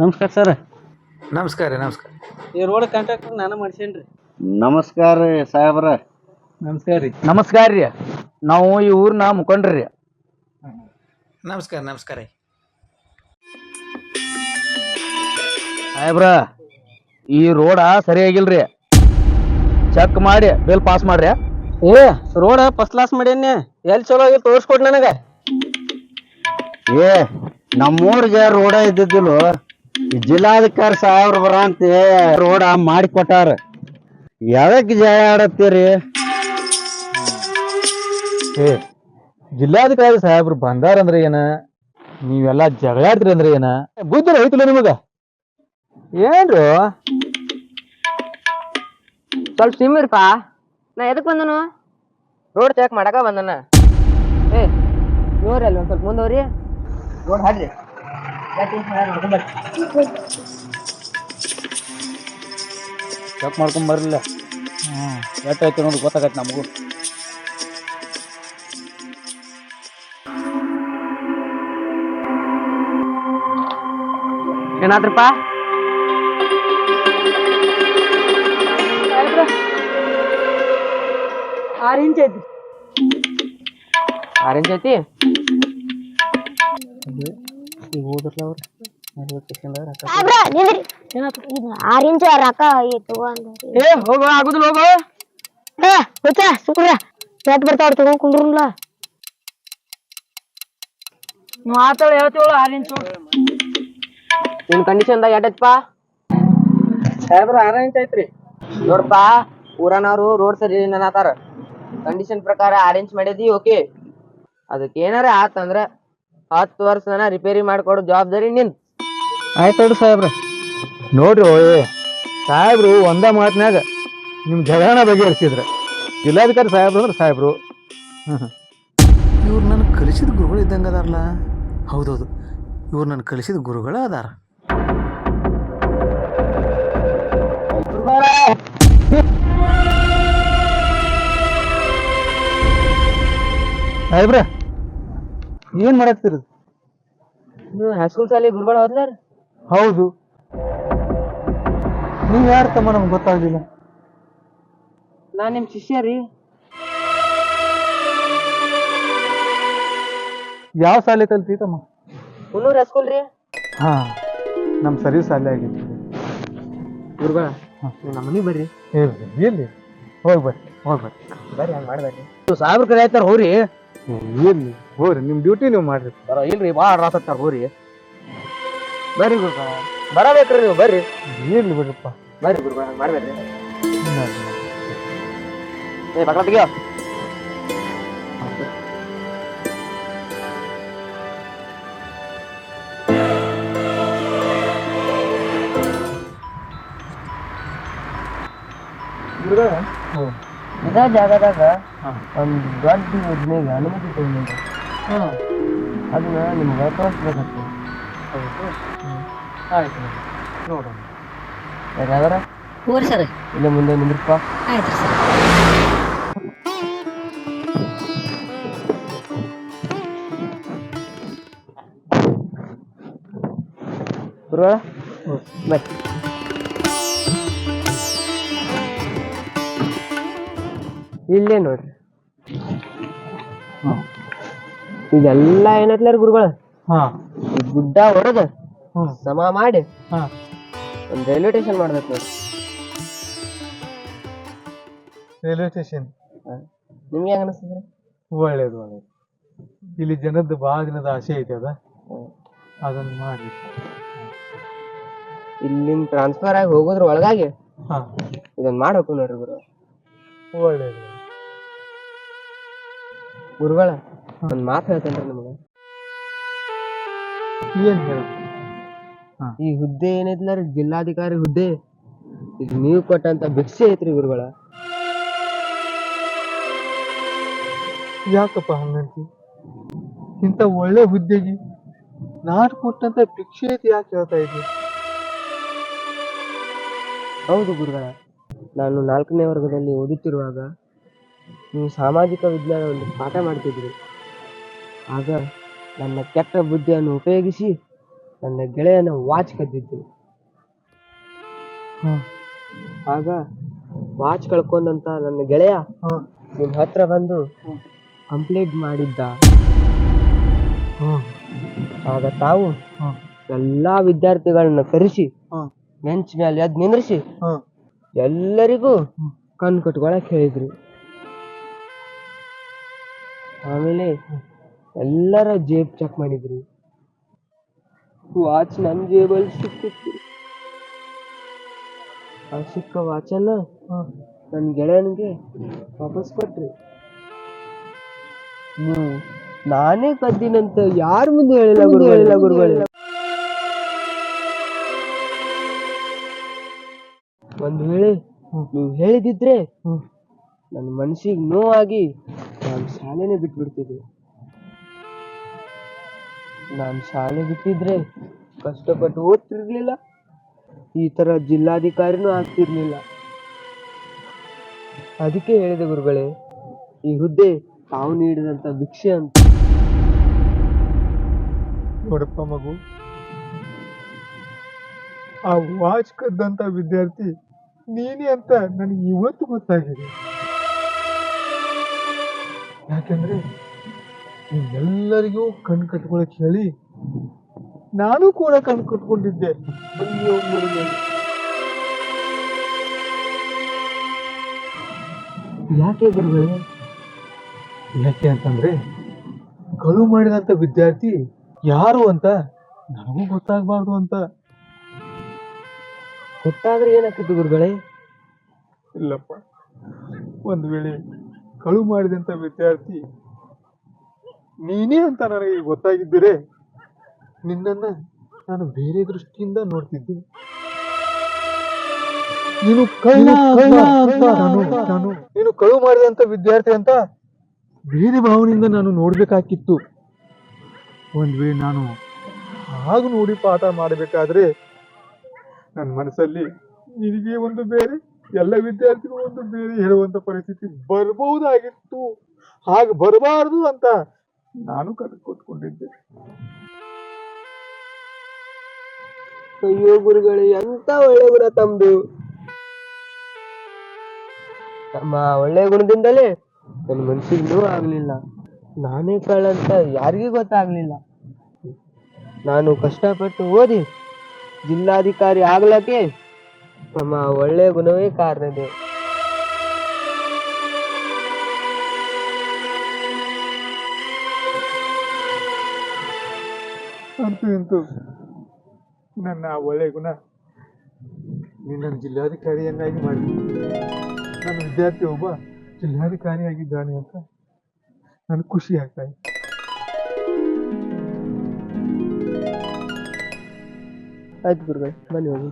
ನಮಸ್ಕಾರ ಸರ್. ನಮಸ್ಕಾರ ರೀ ನಮಸ್ಕಾರ. ಈ ರೋಡ್ ಕಾಂಟ್ರಾಕ್ಟರ್ ನಾನು ಮಾಡ್ಸೇನ್ರಿ. ನಮಸ್ಕಾರ ರೀ ಸಾಹೇಬ್ರ. ನಮಸ್ಕಾರ ರೀ. ನಮಸ್ಕಾರ ರೀ. ನಾವು ಈ ಊರ್ನ ಮುಖಂಡ್ರಿ ನಮಸ್ಕಾರ ನಮಸ್ಕಾರ ರೀ. ಸಾಹೇಬ್ರ ಈ ರೋಡ ಸರಿಯಾಗಿಲ್ರಿ ಚೆಕ್ ಮಾಡಿ ಬಿಲ್ ಪಾಸ್ ಮಾಡ್ರಿ. ಏ ರೋಡ ಫಸ್ಟ್ ಕ್ಲಾಸ್ ಮಾಡೇನಿ ಎಲ್ಲಿ ಚಲೋ ಆಗಿ ತೋರಿಸ್ಕೊಡ್ ನನಗೆ. ಏ ನಮ್ಮೂರಿಗೆ ರೋಡ ಇದ್ದಿದ್ದಿಲ್ಲ. ಜಿಲ್ಲಾಧಿಕಾರಿ ಸಾಹೇಬ್ರು ಬರ ಅಂತ ರೋಡ ಮಾಡಿ ಕೊಟ್ಟಾರ ಯಾವಕ್ಕೆ ಜಯ ಆಡತ್ತೀರಿ? ಏ ಜಿಲ್ಲಾಧಿಕಾರಿ ಸಾಹೇಬ್ರು ಬಂದಾರ ಅಂದ್ರೆ ಏನ? ನೀವೆಲ್ಲ ಜಗಳಾಡ್ತೀರಿ ಅಂದ್ರೆ ಏನ? ಬುದ್ಧಿ ಐತಿಲ್ಲ ನಿಮಗ? ಏನ್ರು? ಸ್ವಲ್ಪ ಸಿಮ್ಮಿರ್ಪ ನಾ ಎದಕ್ ಬಂದನು? ರೋಡ್ ಚೆಕ್ ಮಾಡಕ ಬಂದನ. ಏ ನೋಡ್ರಿ ಅಲ್ಲಿ ಒಂದ್ ಸ್ವಲ್ಪ ಮುಂದೋರಿ ರೋಡ್ ಹಾಡ್ರಿ ಚೆಕ್ ಮಾಡ್ಕೊಂಡ್ ಬರ್ಲಿಲ್ಲ ಹ್ಮ್ ಎಷ್ಟಾಯ್ತು ಅನ್ನೋದು ಗೊತ್ತಾಗತ್ತೆ ನಮಗೂ ಏನಾದ್ರಪ್ಪ ಆರು ಇಂಚ್ ಐತಿ ಆರು ಇಂಚ್ ಐತಿ ಆರ್ ಇಂಚ್ ರೊಕ್ಕ ಐತು ಏ ಹೋಗೋ ಆಗುದಿಲ್ಲ ಹೋಗೋ. ಏ ಹುಚ್ಚ ಸುಮ್ರ ಎಟ್ ಬರ್ತಾವ್ರ ತಗೊಂಡ್ ಕುಂಡ್ರಲ್ಲ ಮಾತಾಡ ಹೇಳ್ತೀವಲ್ಲ ಆರು ಇಂಚು ನಿನ್ ಕಂಡೀಷನ್ದಾಗ ಎಟ್ಟೈತಪ್ಪ ಸಾಹೇಬ್ರ ಆರ ಇಂಚ್ ಐತ್ರಿ. ನೋಡಪ್ಪ ಊರನವ್ರು ರೋಡ್ ಸರಿ ಕಂಡೀಷನ್ ಪ್ರಕಾರ ಆರೆಂಜ್ ಇಂಚ್ ಮಾಡಿದಿ ಓಕೆ ಅದಕ್ಕೆ ಏನಾರ ಆತಂದ್ರ ಹತ್ತು ವರ್ಷನ ರಿಪೇರಿ ಮಾಡ್ಕೊಡೋ ಜವಾಬ್ದಾರಿ ನಿನ್. ಆಯ್ತು ನೋಡ್ರಿ ಸಾಹೇಬ್ರ. ನೋಡ್ರಿ ಓಯ್ ಸಾಹೇಬ್ರು ಒಂದ ಮಾತಿನಾಗ ನಿಮ್ ಜಗಳನ ಬಗೆಹರಿಸಿದ್ರ. ಜಿಲ್ಲಾಧಿಕಾರಿ ಸಾಹೇಬ್ರು ಅಂದ್ರೆ ಸಾಹೇಬ್ರು. ಇವ್ರು ನನ್ನ ಕಲಿಸಿದ ಗುರುಗಳು ಇದ್ದಂಗೆ ಅದಾರಲ್ಲ ಹೌದೌದು ಇವ್ರು ನನ್ನ ಕಲಿಸಿದ ಗುರುಗಳ ಅದಾರ. ಸಾಹೇಬ್ರ ಏನ್ ಮಾಡತ್ತೀರಿ? ನೀವು ಹೈಸ್ಕೂಲ್ ಶಾಲೆ ಗುರುಗಳು ಹೋದ್ಲಾರ ಹೌದು. ನೀವ್ ಯಾರು ತಮ್ಮ ನಮ್ಗೆ ಗೊತ್ತಾಗ್ಲಿಲ್ಲ? ನಾ ನಿಮ್ ಶಿಷ್ಯ ರೀ. ಯಾವ ಶಾಲೆ ಕಲ್ತಿ ತಮ್ಮ? ಹುನ್ನೂರ್ ಹೈಸ್ಕೂಲ್ ರೀ. ಹಾ ನಮ್ ಸರ್ವಿಸ್ ಶಾಲೆ ಆಗಿತ್ತು. ಗುರುಗಳ ನಮ್ಮ ಮನೆಗೆ ಬರ್ರಿ. ಎಲ್ಲಿ ಹೋಗಿ ಬರ್ರಿ ಹೋಗಿ ಬರ್ರಿ. ಬರ್ರಿ ಹಂಗ್ ಮಾಡ್ಬೇಡ್ರಿ. ಸಾಹೇಬ್ರ ಕಡೆ ಆಯ್ತಾರ ಹೋರಿ ಇರ್ಲಿ. ಹೋರಿ ನಿಮ್ಮ ಡ್ಯೂಟಿ ನೀವು ಮಾಡ್ರಿ. ಬರೋ ಇಲ್ರಿ ಭಾಳ ರಾಸತ್ತಾರ ಹೋರಿ ಬರ್ರಿ ಗುರುಗಳ. ಬರಬೇಕ್ರಿ ನೀವು ಬರ್ರಿ. ಇರ್ಲಿ ಬಿಡ್ರಪ್ಪ. ಬರ್ರಿ ಗುರುಗಳ ಹಂಗ್ ಮಾಡ್ಬೇಡ್ರಿ ಏ ಬಕ್ಲ ತೆಗಿಯೋ. ಇದ ಜಾಗದಾಗ ಒಂದು ದೊಡ್ಡ ಯೋಜನೆಗೆ ಅನುಮತಿ ತಗೊಂಡಿದ್ದೆ. ಅದನ್ನ ನಿಮ್ಗೆ ತೋರಿಸ್ಬೇಕಾಗ್ತದೆ ಆಯ್ತು ನೋಡೋಣ. ಯಾವ್ದಾರ? ಹೋರಿ ಸರ್. ಇಲ್ಲ ಮುಂದೆ ನಿಂದ್ರಪ್ಪ. ಆಯ್ತು ಸರ್. ಗುರುಗಳ ಬೈ. ಇಲ್ಲೇ ನೋಡ್ರಿ. ಇದೆಲ್ಲ ಏನತ್ಲಾರ ಗುರುಗಳ? ಹಾ. ಈ ಗುಡ್ಡ ಹೊಡೆದ ಸಮ ಮಾಡಿ ಹಾ. ಒಂದ್ ರೈಲ್ವೆ ಸ್ಟೇಷನ್ ಮಾಡ್ಬೇಕು ನೋಡ್ರಿ. ರೈಲ್ವೆ ಸ್ಟೇಷನ್ ನಿಮ್ಗೆ ಹೆಂಗ ಅನಿಸ್ತದ? ಒಳ್ಳೇದು ಒಳ್ಳೇದು. ಇಲ್ಲಿ ಜನದ್ದು ಭಾಳ ದಿನದ ಆಸೆ ಐತೆ ಅದ. ಅದನ್ನ ಮಾಡಿ. ಇಲ್ಲಿಂದ ಟ್ರಾನ್ಸ್ಫರ್ ಆಗಿ ಹೋಗೋದ್ರ ಒಳಗಾಗಿ ಹಾ. ಇದನ್ನ ಮಾಡ್ಬೇಕು ನೋಡ್ರಿ ಗುರು. ಒಳ್ಳೇದು. ಗುರುಗಳ ಒಂದ್ ಮಾತು ಹೇಳ್ತೇನ್ರಿ ನಿಮ್ಗೆ. ಏನ್ ಹೇಳ? ಈ ಹುದ್ದೆ ಏನೈತಿಲ್ಲ ರೀ? ಜಿಲ್ಲಾಧಿಕಾರಿ ಹುದ್ದೆ? ಇದು ನೀವು ಕೊಟ್ಟಂತ ಭಿಕ್ಷೆ ಐತ್ರಿ ಗುರುಗಳ. ಯಾಕಪ್ಪ ಹಂಗಂತಿ? ಇಂಥ ಒಳ್ಳೆ ಹುದ್ದೆಗೆ ನಾನ್ ಕೊಟ್ಟಂತ ಭಿಕ್ಷೆ ಐತಿ ಯಾಕೆ ಹೇಳ್ತಾ ಇದ್ದೆ ಹೌದು ಗುರುಗಳ ನಾನು ನಾಲ್ಕನೇ ವರ್ಗದಲ್ಲಿ ಓದುತ್ತಿರುವಾಗ ಸಾಮಾಜಿಕ ವಿಜ್ಞಾನ ಒಂದು ಪಾಠ ಮಾಡ್ತಿದ್ರಿ. ಆಗ ನನ್ನ ಕೆಟ್ಟ ಬುದ್ಧಿಯನ್ನು ಉಪಯೋಗಿಸಿ ನನ್ನ ಗೆಳೆಯನ ವಾಚ್ ಕದ್ದಿದ್ದು. ಆಗ ವಾಚ್ ಕಳ್ಕೊಂಡಂತ ನನ್ನ ಗೆಳೆಯ ನಿಮ್ಮ ಹತ್ರ ಬಂದು ಕಂಪ್ಲೇಂಟ್ ಮಾಡಿದ್ದ. ಆಗ ತಾವು ಎಲ್ಲಾ ವಿದ್ಯಾರ್ಥಿಗಳನ್ನ ಕರೆಸಿ ಮೆಂಚ್ ಮೇಲೆ ಎದ್ ನಿಂದ್ರಿಸಿ ಎಲ್ಲರಿಗೂ ಕಣ್ ಕಟ್ಕೊಳಕ್ ಹೇಳಿದ್ರಿ. ಆಮೇಲೆ ಎಲ್ಲರ ಜೇಬ್ ಚೆಕ್ ಮಾಡಿದ್ರಿ. ವಾಚ್ ನನ್ ಜೇಬಲ್ಲಿ ಸಿಕ್ಕಿತ್ತು. ಆ ಸಿಕ್ಕ ವಾಚನ್ನ ನನ್ನ ಗೆಳೆಯನಿಗೆ ವಾಪಸ್ ಕೊಟ್ರಿ. ಹ್ಮ್. ನಾನೇ ಕದ್ದಿನಂತ ಯಾರ ಮುಂದೆ ಹೇಳಿಲ್ಲ ಗುರು ಹೇಳಿಲ್ಲ ಗುರುಗಳೇ? ಒಂದ್ ವೇಳೆ ನೀವು ಹೇಳಿದಿದ್ರೆ ನನ್ನ ಮನಸ್ಸಿಗೆ ನೋವಾಗಿ ನಾನು ಶಾಲೆನೇ ಬಿಟ್ಬಿಡ್ತಿದ್ದೆ ನಾನು ಶಾಲೆ ಬಿಟ್ಟಿದ್ರೆ ಕಷ್ಟಪಟ್ಟು ಓದ್ತಿರ್ಲಿಲ್ಲ. ಈ ತರ ಜಿಲ್ಲಾಧಿಕಾರಿನೂ ಆಗ್ತಿರ್ಲಿಲ್ಲ. ಅದಕ್ಕೆ ಹೇಳಿದೆ ಗುರುಗಳೇ, ಈ ಹುದ್ದೆ ತಾವು ನೀಡಿದಂತ ಭಿಕ್ಷೆ ಅಂತ. ನೋಡಪ್ಪ ಮಗು, ಆ ವಾಚ್ ಕದ್ದಂತ ವಿದ್ಯಾರ್ಥಿ ನೀನೇ ಅಂತ ನನಗೆ ಇವತ್ತು ಗೊತ್ತಾಗಿದೆ. ಯಾಕೆಂದ್ರೆ ಎಲ್ಲರಿಗೂ ಕಣ್ ಕಟ್ಕೊಳಕ್ ಹೇಳಿ ನಾನು ಕೂಡ ಕಣ್ ಕಟ್ಕೊಂಡಿದ್ದೆ. ಯಾಕೆ ಗುರುಗಳೇ? ಯಾಕೆ ಅಂತಂದ್ರೆ ಕಳು ಮಾಡಿದಂತ ವಿದ್ಯಾರ್ಥಿ ಯಾರು ಅಂತ ನನಗೂ ಗೊತ್ತಾಗಬಾರ್ದು ಅಂತ. ಗೊತ್ತಾದ್ರೆ ಏನಾಗ್ತಿತ್ತು ಗುರುಗಳೇ? ಇಲ್ಲಪ್ಪ, ಒಂದು ವೇಳೆ ಕಳು ಮಾಡಿದಂತ ವಿದ್ಯಾರ್ಥಿ ನೀನೇ ಅಂತ ನನಗೆ ಗೊತ್ತಾಗಿದ್ದರೆ ನಿನ್ನನ್ನು ನಾನು ಬೇರೆ ದೃಷ್ಟಿಯಿಂದ ನೋಡ್ತಿದ್ದೆ. ನೀನು ಕಳ್ಳ ಕಳ್ಳ ಅಂತ. ನಾನು ನಾನು ನೀನು ಕಳು ಮಾಡಿದಂತ ವಿದ್ಯಾರ್ಥಿ ಅಂತ ಬೇರೆ ಭಾವನೆಯಿಂದ ನಾನು ನೋಡ್ಬೇಕಾಗಿತ್ತು. ಒಂದು ವೇಳೆ ನಾನು ಹಾಗೆ ನೋಡಿ ಪಾಠ ಮಾಡಬೇಕಾದ್ರೆ ನನ್ನ ಮನಸ್ಸಲ್ಲಿ ನಿನಗೆ ಒಂದು ಬೇರೆ ಎಲ್ಲ ವಿದ್ಯಾರ್ಥಿಗಳು ಒಂದು ಬೇರೆ ಹೇಳುವಂತ ಪರಿಸ್ಥಿತಿ ಬರಬಹುದಾಗಿತ್ತು. ಹಾಗೆ ಬರಬಾರದು ಅಂತ ನಾನು ಕೊಟ್ಕೊಂಡಿದ್ದೆ ಅಯ್ಯೋ ಗುರುಗಳು, ಎಂತ ಒಳ್ಳೆ ಗುಣ ತಮ್ದು ತಮ್ಮ ಒಳ್ಳೆ ಗುಣದಿಂದಲೇ ನನ್ನ ಮನ್ಸಿಗೂ ಆಗ್ಲಿಲ್ಲ. ನಾನೇ ಕಳ್ಳಂತ ಯಾರಿಗೂ ಗೊತ್ತಾಗ್ಲಿಲ್ಲ. ನಾನು ಕಷ್ಟಪಟ್ಟು ಓದಿ ಜಿಲ್ಲಾಧಿಕಾರಿ ಆಗ್ಲಕ್ಕೆ ನಮ್ಮ ಒಳ್ಳೆಯ ಗುಣವೇ ಕಾರಣ ಇದೆ. ಅಂತೂ ಇಂತೂ ನನ್ನ ಆ ಒಳ್ಳೆ ಗುಣ ನಿನ್ನನ್ನು ಜಿಲ್ಲಾಧಿಕಾರಿಯನ್ನಾಗಿ ಮಾಡಿ. ನನ್ನ ವಿದ್ಯಾರ್ಥಿ ಒಬ್ಬ ಜಿಲ್ಲಾಧಿಕಾರಿಯಾಗಿದ್ದಾನೆ ಅಂತ ನನಗೆ ಖುಷಿ ಆಗ್ತಾ ಇದೆ. ಆಯ್ತು ಗುರುಗಳು ಬನ್ನಿ ಹೋಗಿ.